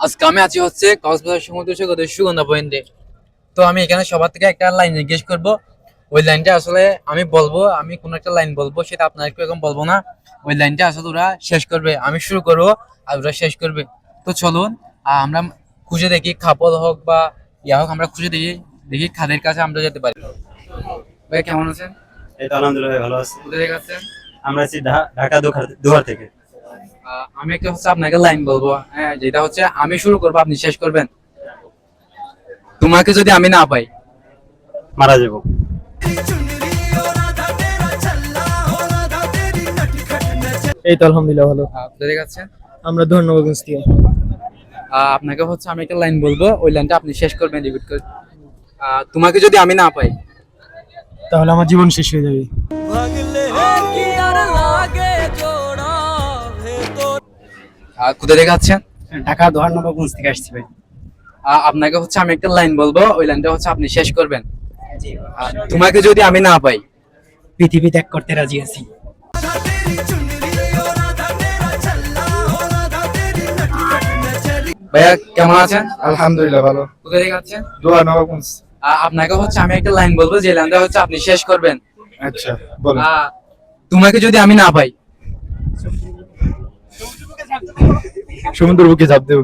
আজকে আমি আছি হচ্ছে কক্সবাজার সমুদ্র সৈকতের সুগন্ধা পয়েন্টে। তো আমি এখানে সবার থেকে একটা লাইন জিজ্ঞেস করব। ওই লাইনটা আসলে আমি বলব আমি কোন একটা লাইন বলব সেটা আপনাদেরকে এখন বলব না। ওই লাইনটা আসলে ওরা শেষ করবে। আমি শুরু করব আর ওরা শেষ করবে। তো চলুন আমরা খুঁজে দেখি খাপল হোক বা ইয়া হোক আমরা খুঁজে দেখি দেখি খাদের কাছে আমরা যেতে পারি। ভাই কেমন আছেন? এই তো আলহামদুলিল্লাহ ভালো আছি। থেকে আছেন আমরা আছি ঢাকা দুহার- থেকে। আমি একটা হচ্ছে আপনাকে লাইন বলব। হ্যাঁ যেটা হচ্ছে আমি শুরু করব আপনি শেষ করবেন। তোমাকে যদি আমি না পাই মারা যাব। এই তো আলহামদুলিল্লাহ ভালো। আপনাদের কাছে আমরা ধন্যবাদগঞ্জ থেকে আপনাকে হচ্ছে আমি একটা লাইন বলব ওই লাইনটা আপনি শেষ করবেন রিপিট করে। তোমাকে যদি আমি না পাই তাহলে আমার জীবন শেষ হয়ে যাবে। কোথায় থেকে আছেন ঢাকা দোহার নবাবগঞ্জ থেকে আসছি ভাই। আহ, আপনাকে হচ্ছে আমি একটা লাইন বলব ওই লাইনটা হচ্ছে আপনি শেষ করবেন। তোমাকে যদি আমি না পাই? পৃথিবী ত্যাগ করতে রাজি আছি। ভাইয়া কেমন আছেন? আলহামদুলিল্লাহ ভালো। কোথায় থেকে আছেন দোয়া নবাবগঞ্জ। আপনাকে হচ্ছে আমি একটা লাইন বলব যে লাইনটা হচ্ছে আপনি শেষ করবেন। আচ্ছা বলো তোমাকে যদি আমি না পাই? সমুদ্র বুকে ঝাঁপ দেবো